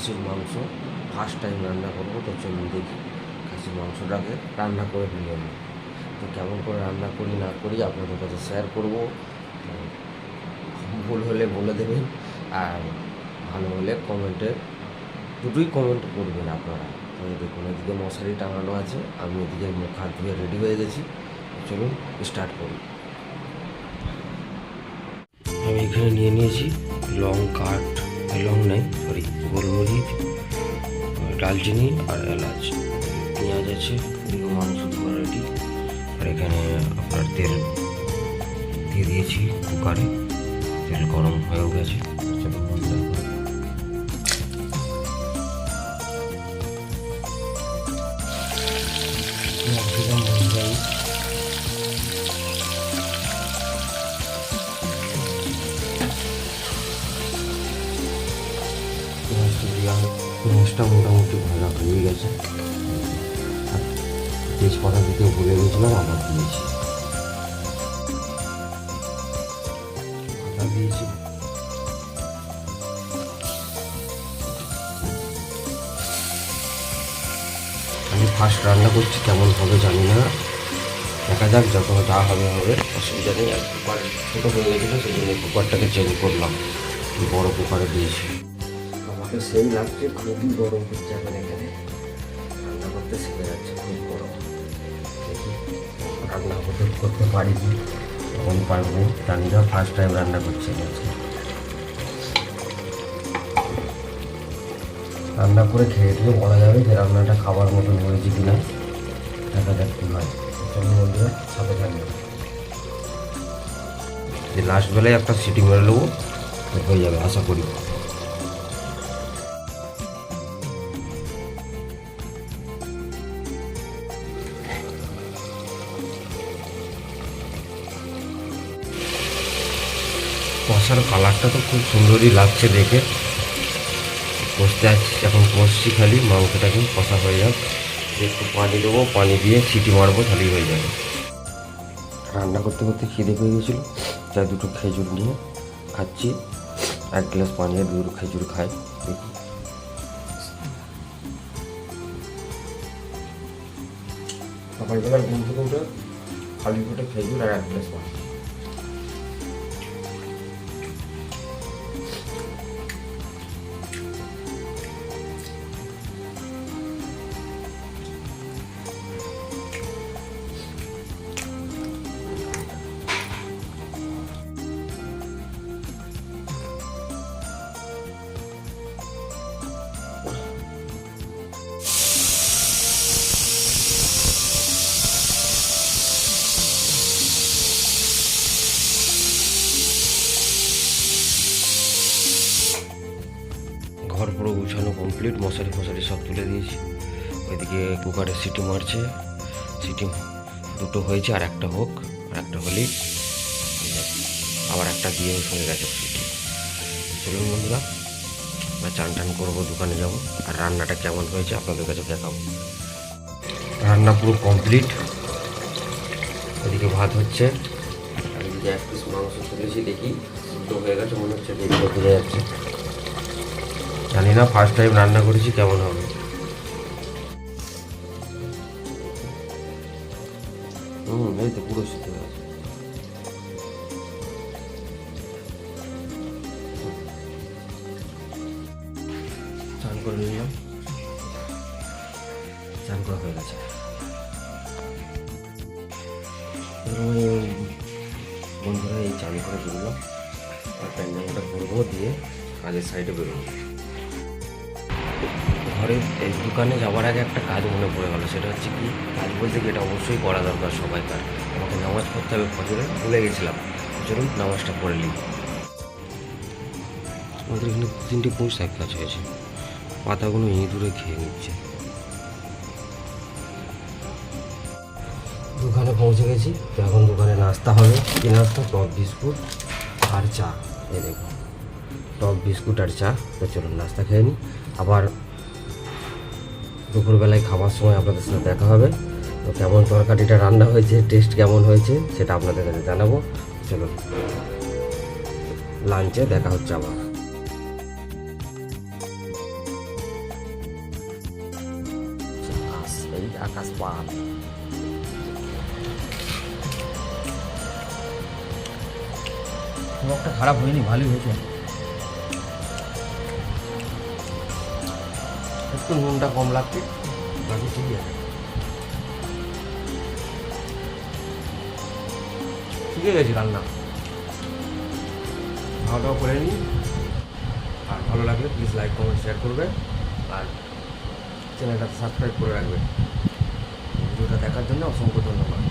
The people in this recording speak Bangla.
খাসির মাংস ফার্স্ট টাইম রান্না করব, তো চলুন দেখি। খাসির মাংসটাকে রান্না করে নিয়ে আমি তো কেমন করে রান্না করি, না করি আপনাদের কাছে শেয়ার করব। ভুল হলে বলে দেবেন, আর ভালো হলে কমেন্টে দুটোই কমেন্ট করবেন আপনারা। তো দেখুন, এদিকে মশারি টাঙানো আছে, আমি এদিকে মুখ হাত ধুয়ে রেডি হয়ে গেছি। চলুন স্টার্ট করি। আমি এখানে নিয়ে নিয়েছি লং কাঠ লং নাই, সরি, গোলমরিচ, ডালচিনি আর এলাচ। পেঁয়াজ আছে মাংস রেডি আর এখানে আপনার তেল দিয়ে দিয়েছি কুকারে। তেল গরম হয়েও গেছে। পেঁয়াজটা মোটামুটি ভাজা হয়ে গেছে। তেজপাতা দিতে ভুলে গেছিলাম আবার দিয়েছি। আমি ফার্স্ট রান্না করছি, কেমন হবে জানি না। দেখা যাক যত যা হবে হবে, অসুবিধা নেই। আর কুকার ছোটো হয়ে গেছিল, সেই জন্য কুকারটাকে চেঞ্জ করলাম। বড় কুকারে দিয়েছি। আমাকে সেই লাগছে খুবই গরম হচ্ছে এখন এখানে। রান্না করতে শিখে যাচ্ছে, খুব গরম। রান্না করতে করতে পারি কি? তখন পারব? জানি না ফার্স্ট টাইম রান্না করছি রান্না করে খেয়ে দিয়ে বলা যাবে যে রান্নাটা খাবার মতন হয়েছে কিনা। দেখা যাক কী হয়। বন্ধুরা, সাথে থাকবে যে লাস্ট বেলায় একটা সিটি মেরে নেব হয়ে যাবে, আশা করি। কষার কালারটা তো খুব সুন্দরই লাগছে দেখে। কষতে আসছি এখন কষছি খালি মাংসটাকে কষা হয়ে যাক। একটু পানি দেবো, পানি দিয়ে সিটি মারবো খালি হয়ে যাবে। রান্না করতে করতে খিদে পেয়ে গেছিল, তাই দুটো খেজুর নিয়ে খাচ্ছি। এক গ্লাস পানি আর দুটো খেজুর খাই, দেখি। সকালবেলার ঘুম থেকে উঠে খালি পেটে খেজুর আর এক গ্লাস পানি। ঘর পুরো গুছানো কমপ্লিট মশারি ফশারি সব তুলে দিয়েছি। ওইদিকে কুকারে সিটি মারছে, সিটি দুটো হয়েছে, আর একটা হোক, আর একটা হলেই আবার একটা দিয়ে হয়ে গেছে সিটি। চলুন বন্ধুরা, আমরা চান টান করব, দোকানে যাব, আর রান্নাটা কেমন হয়েছে আপনাদের কাছে দেখাবো। রান্না পুরো কমপ্লিট ওদিকে ভাত হচ্ছে, আর এদিকে এক পিস মাংস তুলেছি, দেখি সিদ্ধ হয়ে গেছে, মনে হচ্ছে দেখে বোঝা যাচ্ছে। জানি না ফার্স্ট টাইম রান্না করেছি, কেমন হবে? হুম তো পুরো চান করে নিলাম। চান গেছে। বন্ধুরা এই চান করে দিলাম আর প্যান্ডালটা করব দিয়ে কাজের সাইডে বেরোবো। ঘরে এই দোকানে যাওয়ার আগে একটা কাজ মনে পড়ে গেলো, সেটা হচ্ছে কি, কাজ বলতে কি এটা অবশ্যই করা দরকার সবাইকার। আমাকে নামাজ পড়তে হবে ফজরে, ভুলে গেছিলাম। চলুন নামাজটা পড়ে নিই। আমাদের এখানে তিনটে পুঁই শাক গাছ হয়েছে পাতাগুলো ইঁদুরে খেয়ে নিচ্ছে। দোকানে পৌঁছে গেছি। এখন দোকানে নাস্তা হবে। কি নাস্তা? টপ বিস্কুট আর চা। এই দেখুন। টক বিস্কুট আর চা। তো চলুন, নাস্তা খেয়ে নিই আবার দুপুরবেলায় খাওয়ার সময় আপনাদের সাথে দেখা হবে। তো কেমন তরকারিটা রান্না হয়েছে টেস্ট কেমন হয়েছে, সেটা আপনাদের কাছে জানাব। চলুন লাঞ্চে দেখা হচ্ছে আবার। আকাশ পাহাড়। খারাপ হয়নি, ভালোই হয়েছে। একটু নুনটা কম লাগছে বাকি ঠিকই আছে। শিখে গেছি রান্না। খাওয়া দাওয়া করে নিই আর ভালো লাগলে প্লিজ লাইক কমেন্ট শেয়ার করবে আর চ্যানেলটা সাবস্ক্রাইব করে রাখবে ভিডিওটা দেখার জন্য অসংখ্য ধন্যবাদ।